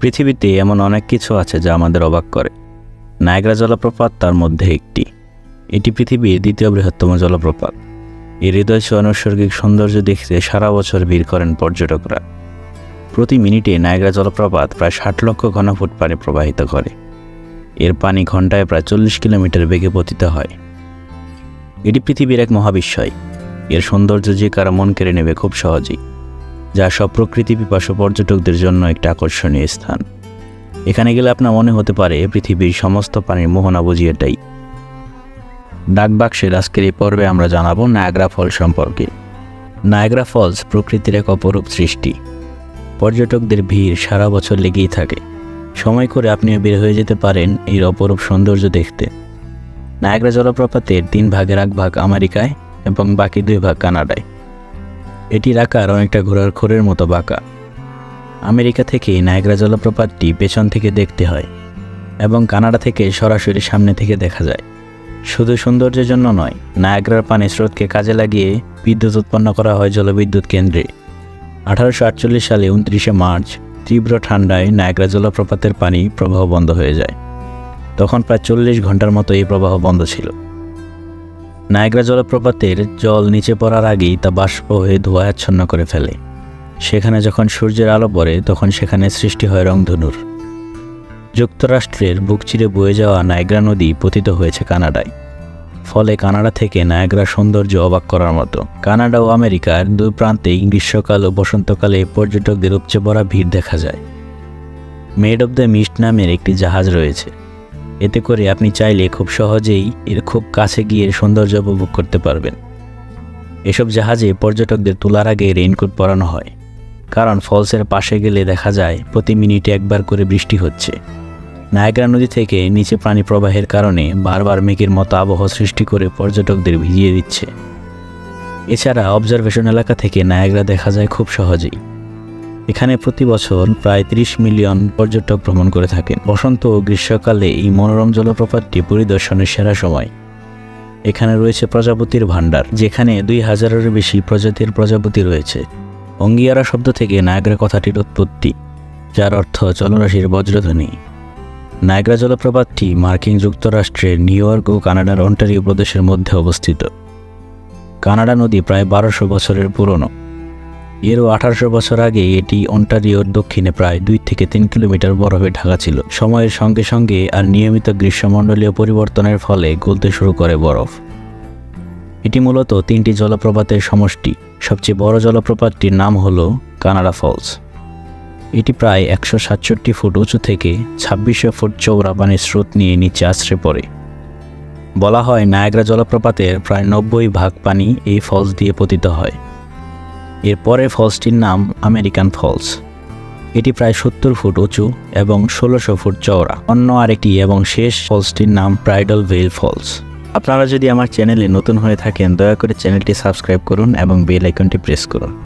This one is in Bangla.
পৃথিবীতে এমন অনেক কিছু আছে যা আমাদের অবাক করে। নায়গ্রা জলপ্রপাত তার মধ্যে একটি। এটি পৃথিবীর দ্বিতীয় বৃহত্তম জলপ্রপাত। এর হৃদয় ছোঁয়া নৈসর্গিক সৌন্দর্য দেখতে সারা বছর ভিড় করেন পর্যটকরা। প্রতি মিনিটে নায়গ্রা জলপ্রপাত প্রায় ষাট লক্ষ ঘনফুট পানি প্রবাহিত করে। এর পানি ঘন্টায় প্রায় চল্লিশ কিলোমিটার বেগে পতিত হয়। এটি পৃথিবীর এক মহাবিস্ময়। এর সৌন্দর্য যে কারও মন কেড়ে নেবে খুব সহজেই। যা সব প্রকৃতি পিপাসু পর্যটকদের জন্য একটা আকর্ষণীয় স্থান। এখানে গেলে আপনার মনে হতে পারে পৃথিবীর সমস্ত পানির মোহনা বুঝি এটাই ডাকবাক্সের আজকের এই পর্বে আমরা জানাব নায়াগ্রা ফল সম্পর্কে। নায়াগ্রা ফলস প্রকৃতির এক অপরূপ সৃষ্টি। পর্যটকদের ভিড় সারা বছর লেগেই থাকে। সময় করে আপনিও বের হয়ে যেতে পারেন এর অপরূপ সৌন্দর্য দেখতে। নায়াগ্রা জলপ্রপাতের তিন ভাগের এক ভাগ আমেরিকায় এবং বাকি দুই ভাগ কানাডায়। এটির আকার অনেকটা ঘোড়ার খোরের মতো বাঁকা। আমেরিকা থেকে নায়গ্রা জলপ্রপাতটি পেছন থেকে দেখতে হয় এবং কানাডা থেকে সরাসরি সামনে থেকে দেখা যায়। শুধু সৌন্দর্যের জন্য নয় নায়াগ্রার পানি স্রোতকে কাজে লাগিয়ে বিদ্যুৎ উৎপন্ন করা হয় জলবিদ্যুৎ কেন্দ্রে। আঠারোশো আটচল্লিশ সালে উনত্রিশে মার্চ, তীব্র ঠান্ডায় নায়াগ্রা জলপ্রপাতের পানি প্রবাহ বন্ধ হয়ে যায়। তখন প্রায় চল্লিশ ঘণ্টার মতো এই প্রবাহ বন্ধ ছিল। নায়গ্রা জলপ্রপাতের জল নিচে পড়ার আগেই তা বাষ্প হয়ে ধোঁয়াচ্ছন্ন করে ফেলে। সেখানে যখন সূর্যের আলো পড়ে, তখন সেখানে সৃষ্টি হয় রংধনুর। যুক্তরাষ্ট্রের বুক চিরে বয়ে যাওয়া নায়গ্রা নদী পতিত হয়েছে কানাডায়। ফলে কানাডা থেকে নায়গ্রা সৌন্দর্য অবাক করার মতো। কানাডা ও আমেরিকার দুই প্রান্তেই গ্রীষ্মকাল ও বসন্তকালে পর্যটকদের উপচে পড়া ভিড় দেখা যায়। মেড অব দ্য মিস্ট নামের একটি জাহাজ রয়েছে। এতে করে আপনি চাইলে খুব সহজেই এর খুব কাছে গিয়ে সৌন্দর্য উপভোগ করতে পারবেন। এসব জাহাজে পর্যটকদের তোলার আগে রেইনকোট পরানো হয়, কারণ ফলসের পাশে গেলে দেখা যায় প্রতি মিনিটে একবার করে বৃষ্টি হচ্ছে। নায়গ্রা নদী থেকে নিচে প্রাণী প্রবাহের কারণে বারবার মেঘের মতো আবহাওয়া সৃষ্টি করে পর্যটকদের ভিজিয়ে দিচ্ছে। এছাড়া অবজারভেশন এলাকা থেকে নায়গ্রা দেখা যায় খুব সহজেই। এখানে প্রতি বছর প্রায় ৩০ মিলিয়ন পর্যটক ভ্রমণ করে থাকেন। বসন্ত ও গ্রীষ্মকালে এই মনোরম জলপ্রপাতটি পরিদর্শনের সেরা সময়। এখানে রয়েছে প্রজাপতির ভাণ্ডার, যেখানে দুই হাজারেরও বেশি প্রজাতির প্রজাপতি রয়েছে। অঙ্গিয়ারা শব্দ থেকে নায়গ্রা কথাটির উৎপত্তি, যার অর্থ জলরাশির বজ্রধ্বনি। নায়গ্রা জলপ্রপাতটি মার্কিন যুক্তরাষ্ট্রের নিউ ইয়র্ক ও কানাডার অন্টারিও প্রদেশের মধ্যে অবস্থিত। কানাডা নদী প্রায় বারোশো বছরের পুরনো। এরও আঠারোশো বছর আগে এটি অন্টারিওর দক্ষিণে প্রায় দুই থেকে তিন কিলোমিটার বরফে ঢাকা ছিল। সময়ের সঙ্গে সঙ্গে আর নিয়মিত গ্রীষ্মমণ্ডলীয় পরিবর্তনের ফলে গলতে শুরু করে বরফ। এটি মূলত তিনটি জলপ্রপাতের সমষ্টি। সবচেয়ে বড় জলপ্রপাতটির নাম হল কানাডা ফলস। এটি প্রায় একশো সাতষট্টি ফুট উঁচু থেকে ছাব্বিশশো ফুট চৌড়া পানির স্রোত নিয়ে নিচে আশ্রে পড়ে। বলা হয় নায়াগ্রা জলপ্রপাতের প্রায় নব্বই ভাগ পানি এই ফলস দিয়ে পতিত হয়। এরপরে ফলসটির নাম আমেরিকান ফলস। এটি প্রায় সত্তর ফুট উঁচু এবং ষোলোশো ফুট চওড়া। অন্য আরেকটি এবং শেষ ফলসটির নাম প্রাইডল ভেল ফলস। আপনারা যদি আমার চ্যানেলে নতুন হয়ে থাকেন, দয়া করে চ্যানেলটি সাবস্ক্রাইব করুন এবং বেল আইকনটি প্রেস করুন।